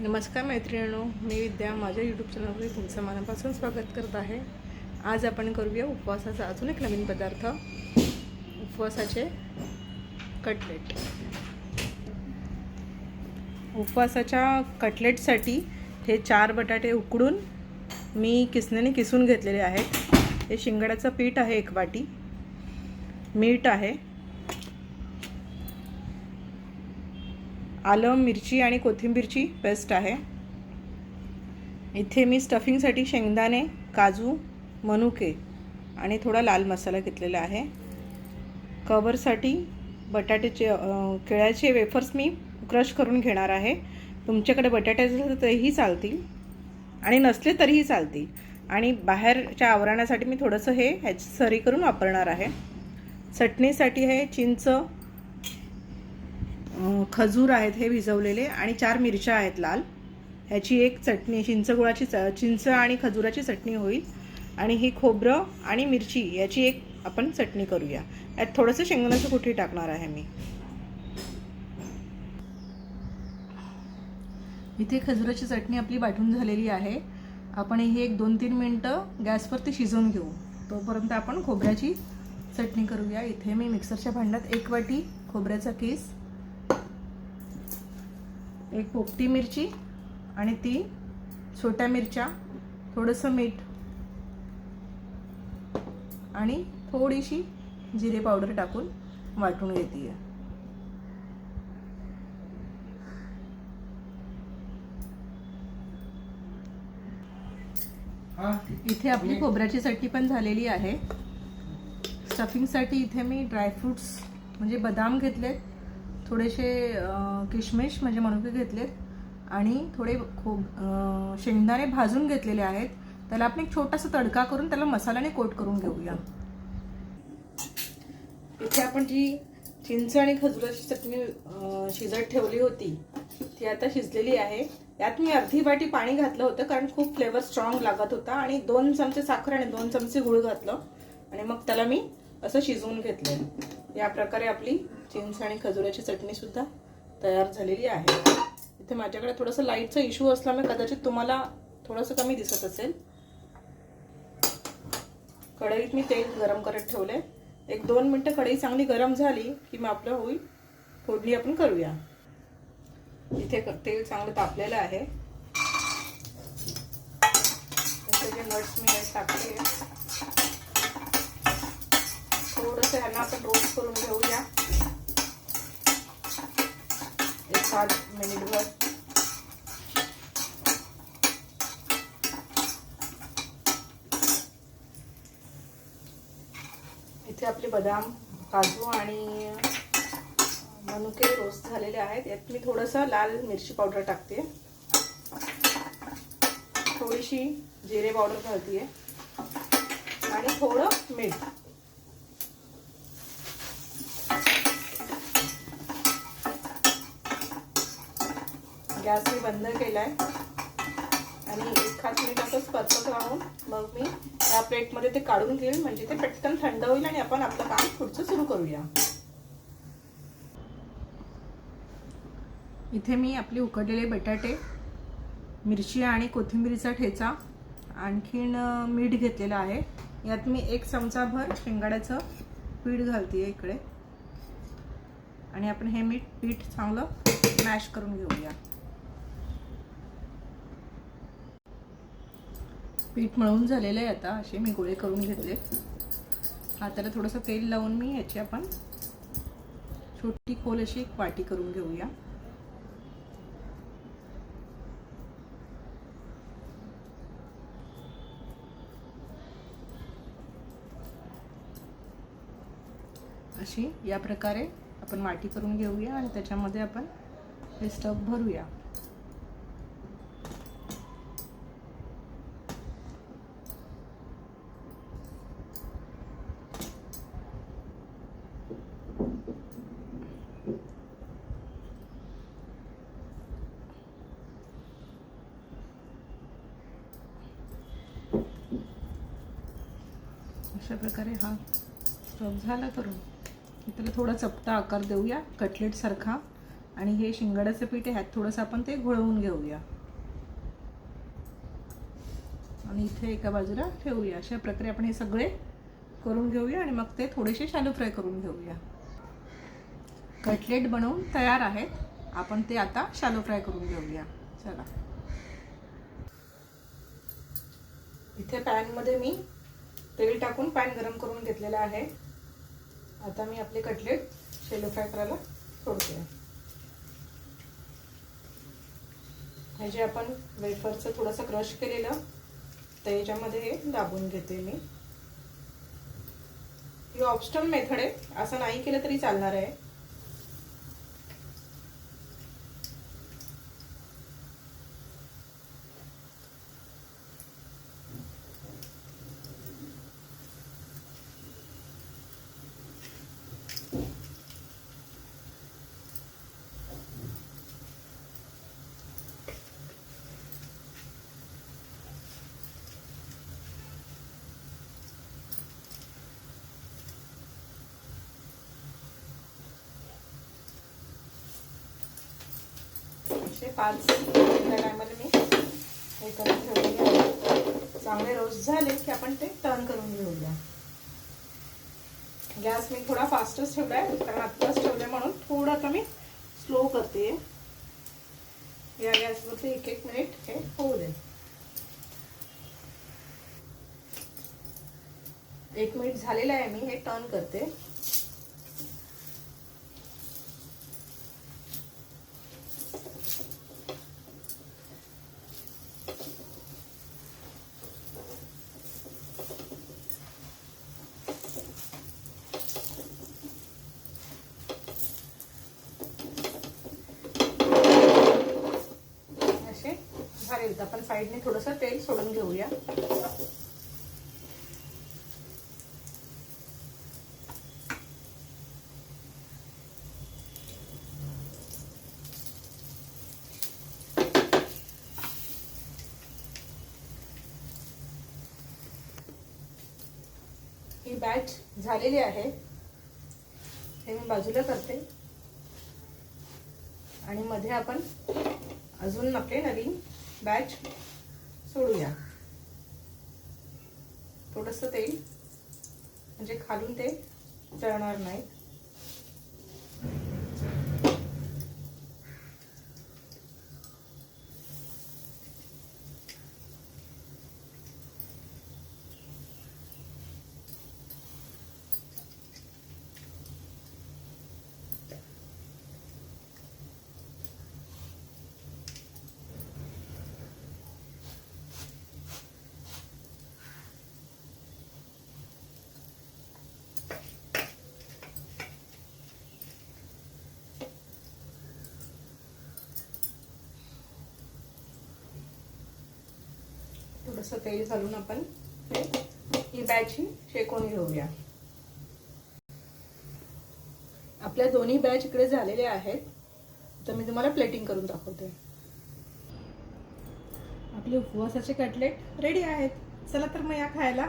नमस्कार मैत्रिणीनो मी विद्या. माझ्या यूट्यूब चॅनलवर तुमचं मनापासून स्वागत करत आहे. आज आपण करूया उपवासाचा अजून एक नवीन पदार्थ उपवासाचे कटलेट उपवासाच्या कटलेटसाठी हे चार बटाटे उकडून मी किसण्याने किसून घेतलेले आहेत. हे शिंगाड्याचं पीठ आहे एक वाटी. मीठ आहे. आलं मिरची आणि कोथिंबीरची पेस्ट आहे. इथे मी स्टफिंगसाठी शेंगदाणे काजू मनुके आणि थोडा लाल मसाला घेतलेला आहे. कवरसाठी बटाट्याचे केळ्याचे वेफर्स मी क्रश करून घेणार आहे. तुमच्याकडे बटाटे तरीही तेही चालतील आणि नसले तरीही चालतील. आणि बाहेरच्या आवरणासाठी मी थोडंसं हे ह्याची सरी करून वापरणार आहे. चटणीसाठी आहे चिंच खजूर आहेत हे भिजवलेले आणि चार मिरच्या आहेत लाल. ह्याची एक चटणी चिंचगुळाची च चिंच आणि खजुराची चटणी होईल. आणि ही खोबरं आणि मिरची याची एक आपण चटणी करूया. यात थोडंसं शेंगदाण्याचं कुठे टाकणार आहे मी? इथे खजुराची चटणी आपली वाटून झालेली आहे. आपण ही एक दोन तीन मिनटं गॅसवरती शिजवून घेऊ. तोपर्यंत आपण खोबऱ्याची चटणी करूया. इथे मी मिक्सरच्या भांड्यात एक वाटी खोबऱ्याचा केस एक पोपटी मिरची आणि ती छोट्या मिरच्या थोडंसं मीठ आणि थोडीशी जिरे पावडर टाकून वाटून घेते इथे आपली खोबऱ्याची चटणी पण झालेली आहे. स्टफिंगसाठी इथे मी ड्रायफ्रुट्स म्हणजे बदाम घेतलेत. थोडेसे किशमिश म्हणजे मनुके घेतलेत आणि थोडे खूप शेंगदाणे भाजून घेतलेले आहेत. त्याला आपण एक छोटासा तडका करून त्याला मसाल्याने कोट करून घेऊया. इथे आपण जी चिंच आणि खजुराची चटणी शिजत ठेवली होती ती आता शिजलेली आहे. यात मी अर्धी वाटी पाणी घातलं होतं कारण खूप फ्लेवर स्ट्रॉंग लागत होता आणि दोन चमचे साखर आणि दोन चमचे गुळ घातलं आणि मग त्याला मी असं शिजवून घेतलं या प्रकारे आपली चिंच आणि खजुराची चटणी सुद्धा तयार झालेली आहे. इथे माझ्याकडे थोडंसं लाईटचा इश्यू असल्यामुळे कदाचित तुम्हाला थोडंसं कमी दिसत असेल. कढईत मी तेल गरम करत ठेवले. एक दोन मिनटं कढई चांगली गरम झाली की मग आपलं होईल. फोडणी आपण करूया. इथे तेल चांगलं तापलेलं आहे. जे नट्स मी टाकते टाकले. थोडंसं ह्यांना आपण रोस्ट करून घेऊया. सात पाच मिनिटभर इथे आपले बदाम काजू आणि मनुके रोस्ट झालेले आहेत. यात मी थोडंसं लाल मिरची पावडर टाकते. थोडीशी जिरे पावडर घालते आणि थोडं मीठ. गॅस मी बंद केलाय. आणि एखाद मिनिट असंच परतत राहून मग मी या प्लेटमध्ये ते काढून घेईल म्हणजे ते पटकन थंड होईल आणि आपण आपलं काम पुढचं सुरू करूया. इथे मी आपले उकडलेले बटाटे मिरची आणि कोथिंबीरीचा ठेचा आणखीन मीठ घेतलेलं आहे. यात मी एक चमचाभर शेंगाड्याचं पीठ घालते इकडे. आणि आपण हे मीठ पीठ चांगलं मॅश करून घेऊया. पीठ मळून झालेलं आहे आता. असे मी गोळे करून घेतले. हाताला थोडंसं तेल लावून मी याची आपण छोटी खोल अशी एक वाटी करून घेऊया. अशी या प्रकारे आपण वाटी करून घेऊया आणि त्याच्यामध्ये आपण हे स्टफ भरूया. अशा प्रकारे हा स्टफ झाला करून. त्याला थोडा चपटा आकार देऊया कटलेटसारखा आणि हे शिंगाड्याचं पीठ आहे ह्यात थोडंसं आपण ते घोळवून घेऊया. आणि इथे एका बाजूला ठेवूया. अशा प्रकारे आपण हे सगळे करून घेऊया आणि मग ते थोडेसे शालू फ्राय करून घेऊया. कटलेट बनवून तयार आहेत. आपण ते आता शालो फ्राय करून घेऊया. चला. इथे पॅनमध्ये मी तेल टाकून पॅन गरम करून घेतलेलं आहे. आता मी आपले कटलेट शेलो फ्राय करायला सोडते. हे जे आपण वेफरचं थोडंसं क्रश केलेलं त्याच्यामध्ये हे दाबून घेते मी. ही ऑप्शनल मेथड आहे. असं नाही केलं तरी चालणार आहे असे पाच त्या टायमाला मी हे करून ठेवलेले आहे. चांगले रोस्ट झाले की आपण ते टर्न करून घेऊया. गॅस मी थोडा फास्टच ठेवला आहे कारण आत्ताच ठेवलं आहे म्हणून थोडं आता मी स्लो करते. या गॅसवरती एक एक मिनिट हे होऊ दे. एक मिनिट झालेलं आहे मी हे टर्न करते असे झाले आपण साईडने थोडंसं तेल सोडून घेऊया. ही बॅच झालेली आहे. हे मी बाजूला करते. आणि मध्ये आपण अजून आपले नवीन बॅच सोडूया. थोडंसं तेल. म्हणजे खालून ते जळणार नाही थोडस तेल घालून आपण हे ही बॅच ही शेकून घेऊया. आपल्या दोन्ही बॅच इकडे झालेल्या आहेत. तर मी तुम्हाला प्लेटिंग करून दाखवते. आपले उपवासाचे कटलेट रेडी आहेत. चला तर मग या खायला.